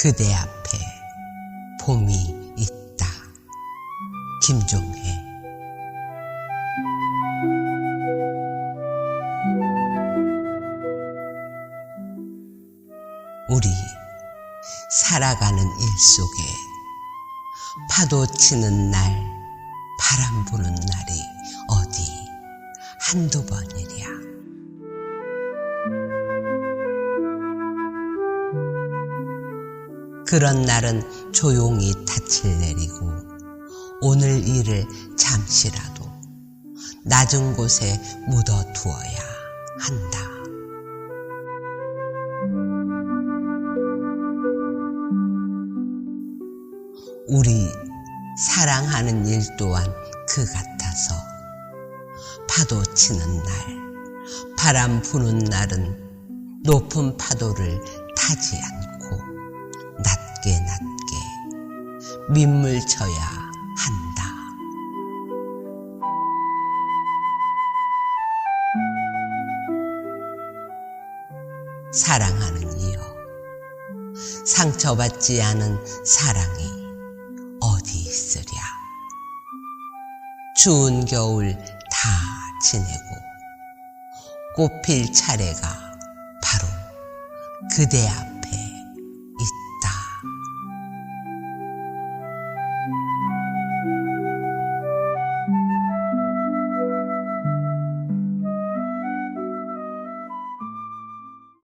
그대 앞에 봄이 있다. 김종혜 우리 살아가는 일 속에 파도 치는 날, 바람 부는 날이 어디 한두 번이랴. 그런 날은 조용히 닻을 내리고 오늘 일을 잠시라도 낮은 곳에 묻어 두어야 한다. 우리 사랑하는 일 또한 그 같아서 파도 치는 날, 바람 부는 날은 높은 파도를 타지 않고 낮게 낮게 민물 쳐야 한다. 사랑하는 이여, 상처받지 않은 사랑이 어디 있으랴. 추운 겨울 다 지내고 꽃필 차례가 바로 그대 앞